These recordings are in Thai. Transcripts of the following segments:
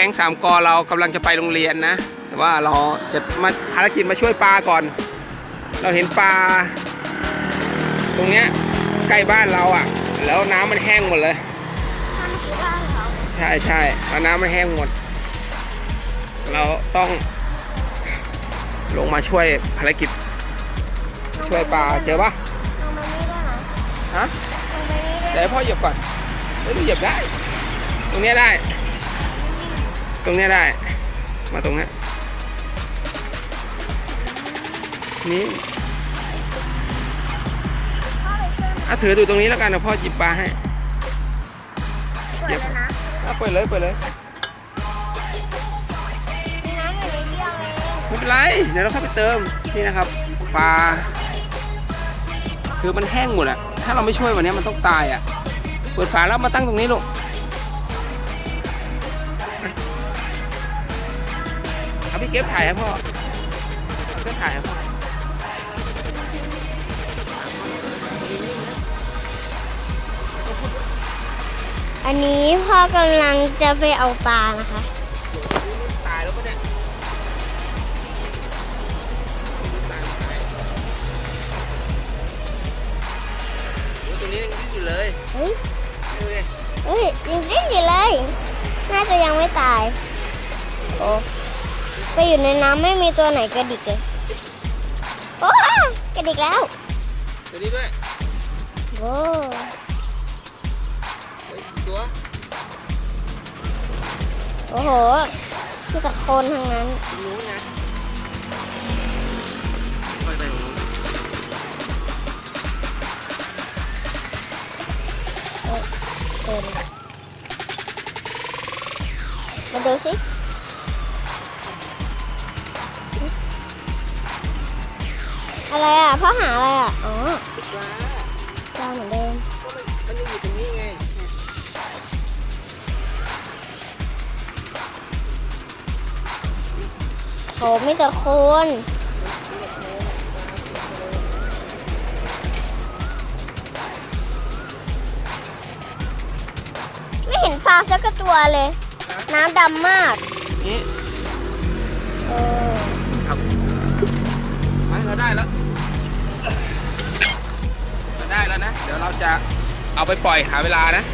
ก๊งสามกอเรากำลังจะไปโรงเรียนนะ แต่ว่าเราจะมาภารกิจมาช่วยปลาก่อน เราเห็นปลา ตรงเนี้ยใกล้บ้านเราอะ แล้วน้ำมันแห้งหมดเลยทำที่บ้านเขาใช่ใช่แล้วน้ำมันแห้งหมด เราต้อง ลงมาช่วยภารกิจ ช่วยปลาเจอปะลงไปนี่ได้ไหมฮะลงไปนี่ได้เดี๋ยวให้พ่อเหยียบก่อนเฮ้ยดูเหยียบได้ ตรงเนี้ยได้ ตรงเนี้ยได้ มาตรงเนี้ยนี่พ่อไปช่วยอะถือดูตรงนี้แล้วกันนะพ่อหยิบปลาให้เปิดแล้วนะอะเปิดเลยเปิดเลยมีน้ำอยู่ในเดียวเองไม่เป็นไรเดี๋ยวเราเข้าไปเติมนี่นะครับปลาคือมันแห้งหมดอะถ้าเราไม่ช่วยวันนี้มันต้องตายอะเปิดฝาแล้วมาตั้งตรงนี้ลูก พี่เก็บถ่ายให้พ่อเอาเก็บถ่ายให้พ่ออันนี้พ่อกำลังจะไปเอาปลานะคะ ตายแล้วปะเนี่ยตายตายโอ้ยตัวนี้ยังดิ้นอยู่เลยเฮ้ยดูดิเฮ้ยยังดิ้นอยู่เลย น่าจะยังไม่ตาย โอ้ ไปอยู่ในน้ำไม่มีตัวไหนกระดิกเลย โอ้กระดิกแล้วตัวนี้ด้วยโอ้เฮ้ยอีกตัวโอ้โหมีแต่โคลนทั้งนั้น ตรงนู้นนะไปไปตรงนู้นเต็มมาดูสิ อะไรอะพ่อหาอะไรอะ อ๋อปลาปลาเหมือนเดิมก็มันมันยังอยู่ตรงนี้ไงโหมีแต่โคลนไม่เห็นปลาสักกระตัวเลย น้ำดำมากนี่ แล้วเราได้แล้วนะ เดี๋ยวเราจะเอาไปปล่อยหาเวลานะ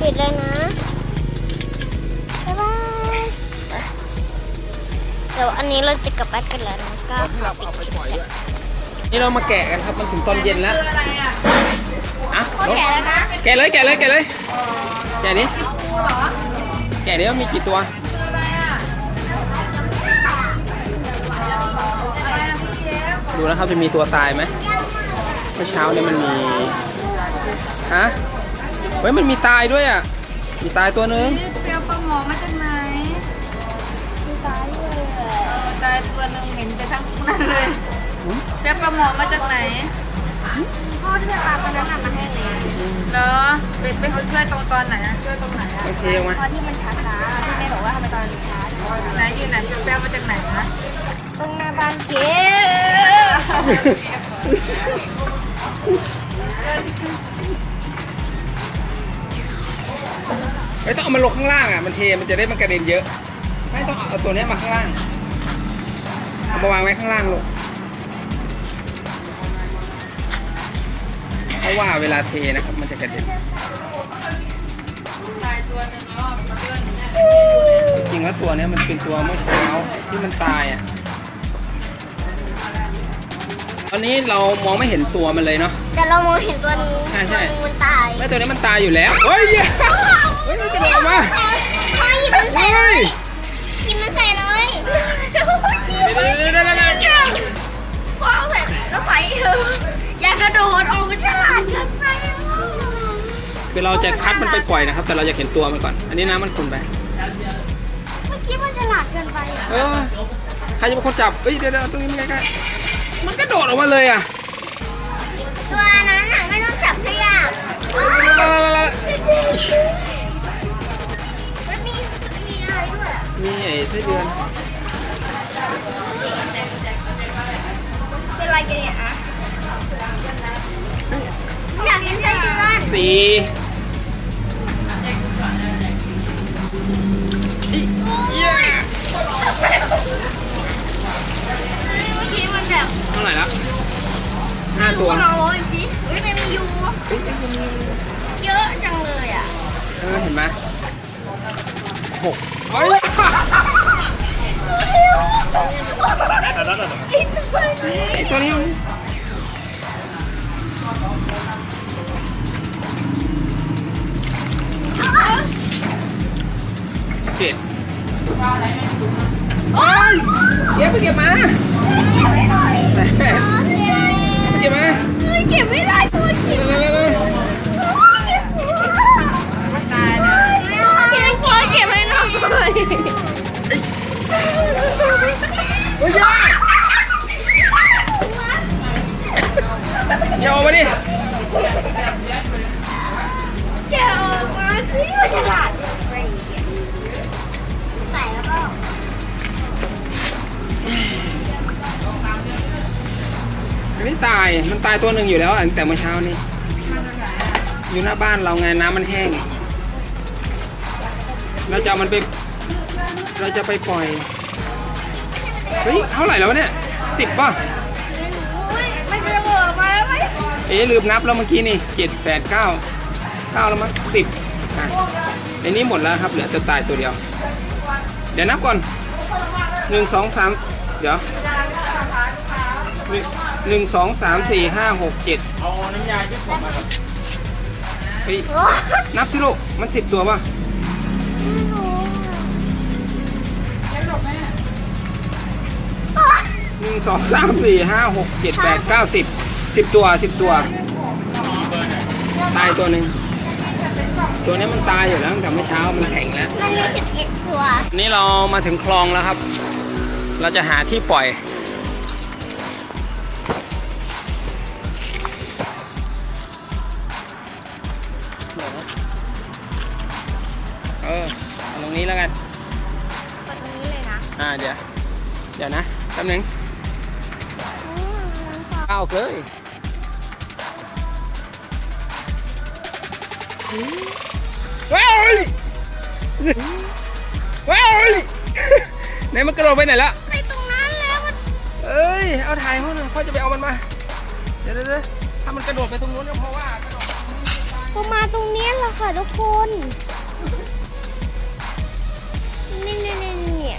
ปิดเลยนะ บ๊ายบายเดี๋ยวอันนี้เราจะกลับบ้านกันแล้วนะก็ตอนที่เราเอาไปปล่อยด้วย นี่เรามาแกะกันครับ มันถึงตอนเย็นแล้วอะรถแกะเลย แกะเลย แกะเลย แกะนี้ แกะนี้ว่ามีกี่ตัว ดูนะครับจะมีตัวตายไหมเมื่อเช้าเนี่ยมันมีฮะเฮ้ยมันมีตายด้วยอะมีตายตัวนึงเปรี้ยวปลาหมอมาจากไหนตายเลยตายตัวหนึงเหม็นไปทั้งนั้นเลยเปรี้ยวปลาหมอมาจากไหนพ่อที่ปลาคนนั้นมาให้เลยเหรอเป็นไปเขาช่วยตรงตอนไหนอะช่วยตรงไหนอะโอเคมาตอนที่มันช้าๆที่แม่บอกว่าทำไมตอนนี้ช้าไหนอยู่ไหนเปรี้ยวมาจากไหนนะตรงหน้าบ้านเก๋ ไม่ต้องเอามันลงข้างล่างอะ มันเทมันจะได้มันกระเด็นเยอะ ไม่ต้องเอาตัวเนี้ยมาข้างล่าง เอามาวางไว้ข้างล่างลูกเพราะว่าเวลาเทนะครับ มันจะกระเด็นตายตัวหนึงแล้วมาเลื่อนเนี่ยจริงๆแล้วตัวเนี้ยมันเป็นตัวเมื่อเช้าที่มันตายอะ อนนี้เรามองไม่เห็นตัวมันเลยเนาะ แต่เรามองเห็นตัวหนึงใช่ใช่ ตัวหนึงมันตายไม่ตัวนี้มันตายอยู่แล้ว เฮ้ยเหี้ยเฮ้ยมันกระโดดออกมาพ่อหยิบมันใส่เลเฮ้ยยหยิบมันใส่เลยเดี๋ยวๆๆๆๆพ่อใส่แล้วใส่เถอะอย่ากระโดดออกมันฉลาดเกินไปอะคือเราจะคัดมันไปปล่อยนะครับ แต่เราจะเห็นตัวมันก่อน อันนี้น้ำมันขุ่นไป เมื่อกี้มันฉลาดเกินไปอะเออ ใครจะเป็นคนจับ เอ้ยเดี๋ยวๆตรงนี้มันใกล้ๆ มันกระโดดออกมาเลยอะตัวนั้นอะไม่ต้องจับขยะโอ๊ยมันมีมีอะไรด้วยมีไอ้เส้เดือน เป็นไรกันเนี่ยอะอยากกินไส้เดือนสี่เย้ โอ๊ย มันแบบเท่าไหร่ละห้าตัว ลองร้อยสิเฮ้ยมันมียูเยอะจังเลยอะเออเห็นไหมหกเฮ้ยไอตัวนี้มันเจ็ดโอ้ยเก็บไปเก็บมา เก็บมาเฮ้ยเก็บไม่ได้ตัวเก็บเร็วายมันตายตัวหนึ่งอยู่แล้วตั้งแต่เมื่อเช้านี้ อยู่หน้าบ้านเราไงน้ำมันแห้ง เราจะเอามันไป เราจะไปปล่อย เฮ้ย เท่าไหร่แล้วเนี่ยสิบป่ะมันจะบอกออกมาแล้วไหมเอ๊ะลืมนับแล้วเมื่อกี้นี่เจ็ดแปดเก้าเก้าแล้วมั้งสิบอะในนี้หมดแล้วครับเหลือจะตายตัวเดียว เดี๋ยวนับก่อนหนึ่งสองสามเดี๋ยว หนึ่งหนึ่งสองสามสี่ห้าหกเจ็ดเอาน้ำยาชุบผมมาครับเฮ้ยโอ้นับสิลูกมันสิบตัวป่ะหนึ่งสองสามสี่ห้าหกเจ็ดแปดเก้าสิบสิบตัวสิบตัว ตายตัวหนึ่งตัวนี้มันตายอยู่แล้วตั้งแต่เมื่อเช้ามันแข็งแล้ว มันมีสิบเอ็ดตัว นี่เรามาถึงคลองแล้วครับ เราจะหาที่ปล่อย รงนี้แล้วกันกดตรงนี้เลยนะอ่าเดี๋ยว เดี๋ยวนะแป๊บหนึงอืมมันพอเอาเลยว้าวว้าวไหนมันกระโดดไปไหนละไปตรงนั้นแล้วมันเอ้ย เอาถ่ายเขาหน่อยพ่อจะไปเอามันมา เดี๋ยวเดี๋ยวเดี๋ยวถ้ามันกระโดดไปตรงนู้นก็เพราะว่ากระโดดประมาณตรงนี้แหละค่ะทุกคน นี่นี่นี่เนี่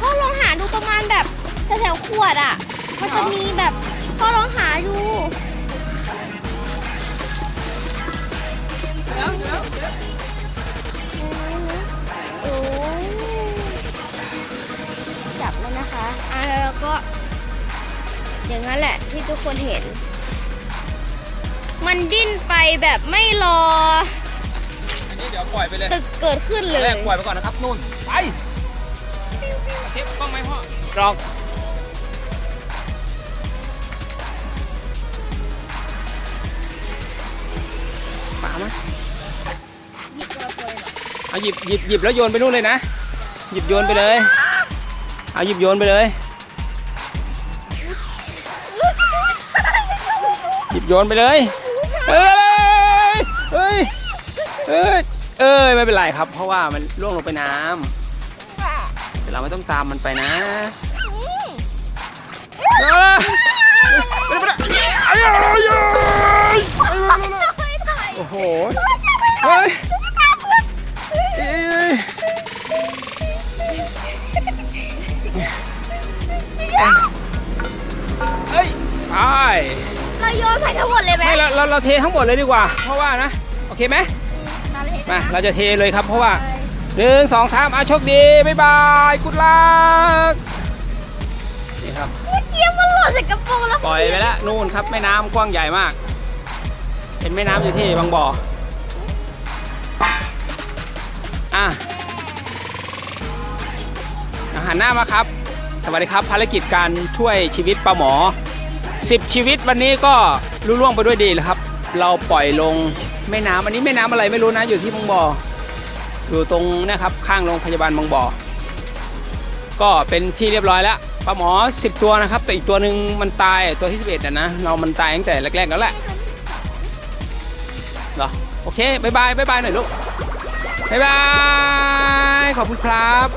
พ่อลองหาดูประมาณแบบแถวๆขวดอะ มันจะมีแบบพ่อลองหาดูเดี๋ยวเดี๋ยวเดี๋ยวโอ้ยจับแล้วนะคะ อะแล้วก็ อย่างนั้นแหละที่ทุกคนเห็น มันดิ้นไปแบบไม่รออันนี้เดี๋ยวปล่อยไปเลยตึกเกิดขึ้นเลยแรกปล่อยไปก่อนนะครับนู่นไปเทปกล้องไหมพ่อลองป่ามาหยิบตัวตัวเลยเหรอเอาหยิบหยิบหยิบแล้วโยนไปนู่นเลยนะ หยิบโยนไปเลย เอาหยิบโยนไปเลย หยิบโยนไปเลย เอ้ยเอ้ยเอ้ยเอ้ยไม่เป็นไรครับ เพราะว่ามันล่วงลงไปน้ำแต่เราไม่ต้องตามมันไปนะเอ้ยไม่เป็นไรเอ้ยเอ้ยเอ้ยเอ้ยโอ้โหเฮ้ยเอ้ยเอ้ยไป เราโยนใส่ทั้งหมดเลยไหมไม่เราเราเราเททั้งหมดเลยดีกว่า เพราะว่านะ โอเคไหมมาเลยมาเราจะเทเลยครับเพราะว่าหนึ่งสองสามอาโชคดี บ๊ายบายกุดลักนี่ครับเมื่อกี้มันหล่นใส่กระโปรงแล้วปล่อยไปแล้วนู่นครับแม่น้ำกว้างใหญ่มาก เป็นแม่น้ำอยู่ที่บางบ่ออะอาหารหน้ามาครับ สวัสดีครับภารกิจการช่วยชีวิตปลาหมอ 10 ชีวิตวันนี้ก็ลุล่วงไปด้วยดีแล้วครับ เราปล่อยลงแม่น้ำอันนี้แม่น้ำอะไรไม่รู้นะอยู่ที่บางบ่ออยู่ตรงนะครับข้างโรงพยาบาลบางบ่อก็เป็นที่เรียบร้อยแล้วปลาหมอ 10 ตัวนะครับ แต่อีกตัวหนึ่งมันตายตัวที่ 11นะนะเรามันตายตั้งแต่แรกๆแล้วแหละเหรอโอเคบายบายบายบายหน่อยลูกบายบายขอบคุณครับ